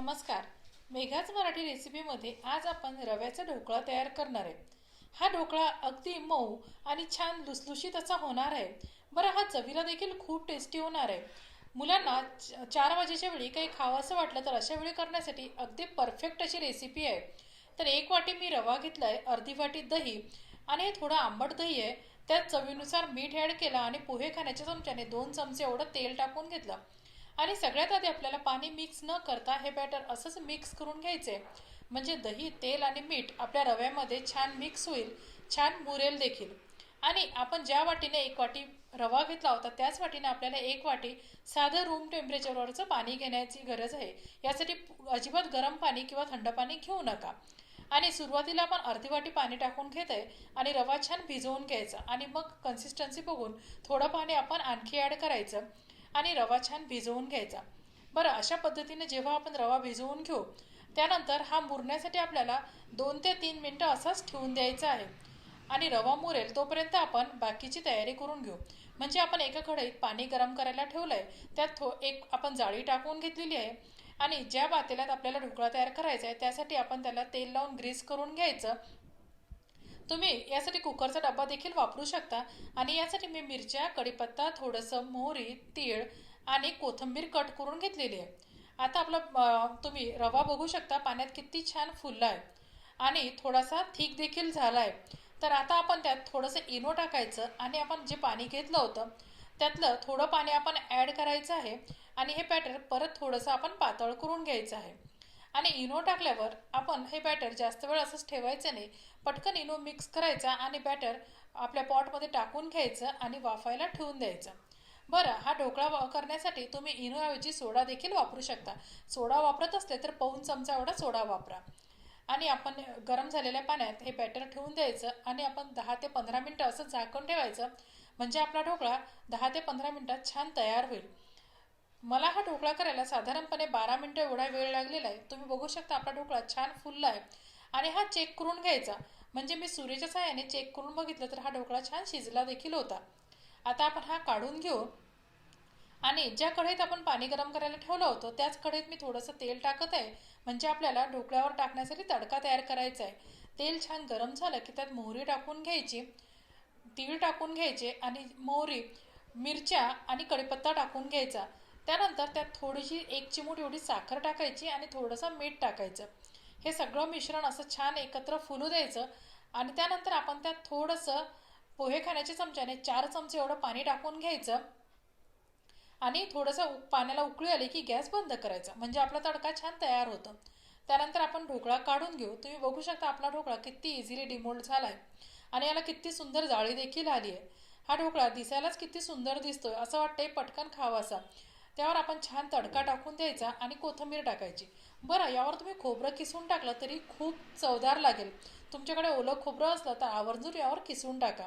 नमस्कार. मेघाच मराठी रेसिपीमध्ये आज आपण रव्याचा ढोकळा तयार करणार आहे. हा ढोकळा अगदी मऊ आणि छान लुसलुशीत असा होणार आहे. बरं हा चवीला देखील खूप टेस्टी होणार आहे. मुलांना च- चार वाजेच्या वेळी काही खावं असं वाटलं तर अशा वेळी करण्यासाठी अगदी परफेक्ट अशी रेसिपी आहे. तर एक वाटी मी रवा घेतला आहे अर्धी वाटी दही आणि हे थोडं आंबट दही आहे. त्यात चवीनुसार मीठ ॲड केला आणि पोहे खाण्याच्या चमच्याने दोन चमचे एवढं तेल टाकून घेतलं. आणि सगळ्यात आधी आपल्याला पाणी मिक्स न करता हे बॅटर असंच मिक्स करून घ्यायचे. म्हणजे दही तेल आणि मीठ आपल्या रव्यामध्ये छान मिक्स होईल. छान मुरेल देखील. आणि आपण ज्या वाटीने एक वाटी रवा घेतला होता त्याच वाटीने आपल्याला एक वाटी साधं रूम टेम्परेचरवरचं पाणी घेण्याची गरज आहे. यासाठी अजिबात गरम पाणी किंवा थंड पाणी घेऊ नका. आणि सुरुवातीला आपण अर्धी वाटी पाणी टाकून घेत आहे आणि रवा छान भिजवून घ्यायचा. आणि मग कन्सिस्टन्सी बघून थोडं पाणी आपण आणखी ॲड करायचं. आणि रवा छान भिजवून घ्यायचा. बरं अशा पद्धतीने जेव्हा आपण रवा भिजवून घेऊ त्यानंतर हा मुरण्यासाठी आपल्याला दोन ते तीन मिनटं असाच ठेवून द्यायचा आहे. आणि रवा मुरेल तोपर्यंत आपण बाकीची तयारी करून घेऊ. म्हणजे आपण एका कढईत पाणी गरम करायला ठेवलं आहे त्यात थो एक आपण जाळी टाकून घेतलेली आहे. आणि ज्या पातेल्यात आपल्याला ढोकळा तयार करायचा आहे त्यासाठी आपण त्याला तेल लावून ग्रीस करून घ्यायचं. तुम्ही यासाठी कुकरचा डबा देखील वापरू शकता. आणि यासाठी मी मिरच्या कढीपत्ता थोडंसं मोहरी तीळ आणि कोथिंबीर कट करून घेतलेली आहे. आता आपला तुम्ही रवा बघू शकता. पाण्यात किती छान फुलला आहे आणि थोडासा थिक देखील झाला आहे तर आता आपण त्यात थोडंसं इनो टाकायचं आणि आपण जे पाणी घेतलं होतं त्यातलं थोडं पाणी आपण ॲड करायचं आहे. आणि हे बॅटर परत थोडंसं आपण पातळ करून घ्यायचं आहे. आणि इनो टाकल्यावर आपण हे बॅटर जास्त वेळ असंच ठेवायचं नाही. पटकन इनो मिक्स करायचा आणि बॅटर आपल्या पॉटमध्ये टाकून घ्यायचं आणि वाफायला ठेवून द्यायचं. बरं हा ढोकळा करण्यासाठी तुम्ही इनोऐवजी सोडा देखील वापरू शकता. सोडा वापरत असले तर पाऊन चमचा एवढा सोडा वापरा. आणि आपण गरम झालेल्या पाण्यात हे बॅटर ठेवून द्यायचं आणि आपण दहा ते पंधरा मिनटं असं झाकून ठेवायचं. म्हणजे आपला ढोकळा दहा ते पंधरा मिनटात छान तयार होईल. मला हा ढोकळा करायला साधारणपणे बारा मिनटं एवढा वेळ लागलेला आहे. तुम्ही बघू शकता आपला ढोकळा छान फुलला आहे. आणि हा चेक करून घ्यायचा. म्हणजे मी सूर्याच्या साह्याने चेक करून बघितलं तर हा ढोकळा छान शिजला देखील होता. आता आपण हा काढून घेऊ. आणि ज्या कढईत आपण पाणी गरम करायला ठेवलं होतं त्याच कढईत मी थोडंसं तेल टाकत आहे. म्हणजे आपल्याला ढोकळ्यावर टाकण्यासाठी तडका तयार करायचा आहे. तेल छान गरम झालं की त्यात मोहरी टाकून घ्यायची. तीळ टाकून घ्यायचे आणि मोहरी मिरच्या आणि कढीपत्ता टाकून घ्यायचा. त्यानंतर त्यात थोडीशी एक चिमूट एवढी साखर टाकायची आणि थोडंसं मीठ टाकायचं. हे सगळं मिश्रण असं छान एकत्र फुलू द्यायचं आणि त्यानंतर आपण त्यात थोडंसं पोहे खाण्याच्या चमच्याने चार चमचे एवढं पाणी टाकून घ्यायचं आणि थोडंसं उ- पाण्याला उकळी आली की गॅस बंद करायचा. म्हणजे आपला तडका छान तयार होतो. त्यानंतर आपण ढोकळा काढून घेऊ. तुम्ही बघू शकता आपला ढोकळा किती इझिली डिमोल्ड झाला आहे आणि याला किती सुंदर जाळी देखील आली आहे हा ढोकळा दिसायलाच किती सुंदर दिसतोय. असं वाटतंय पटकन खावासा त्यावर आपण छान तडका टाकून द्यायचा आणि कोथिंबीर टाकायची. बरं यावर तुम्ही खोबरं किसून टाकलं तरी खूप चवदार लागेल. तुमच्याकडे ओलं खोबरं असलं तर आवर्जून यावर किसून टाका.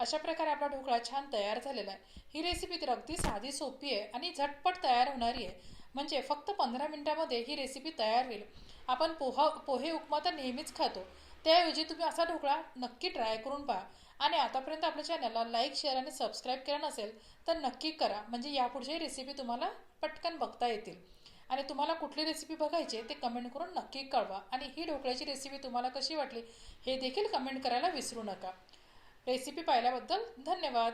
अशा प्रकारे आपला ढोकळा छान तयार झालेला आहे. ही रेसिपी तर अगदी साधी सोपी आहे आणि झटपट तयार होणारी आहे. म्हणजे फक्त पंधरा मिनिटामध्ये ही रेसिपी तयार होईल. आपण पोहा पोहे उपमा तर नेहमीच खातो. त्याऐवजी तुम्ही असा ढोकळा नक्की ट्राय करून पहा. आणि आतापर्यंत आपल्या चॅनलला लाईक शेअर आणि सबस्क्राईब केलं नसेल तर नक्की करा. म्हणजे यापुढच्याही रेसिपी तुम्हाला पटकन बघता येतील. आणि तुम्हाला कुठली रेसिपी बघायची आहे ते कमेंट करून नक्की कळवा. आणि ही ढोकळ्याची रेसिपी तुम्हाला कशी वाटली हे देखील कमेंट करायला विसरू नका. रेसिपी पाहिल्याबद्दल धन्यवाद.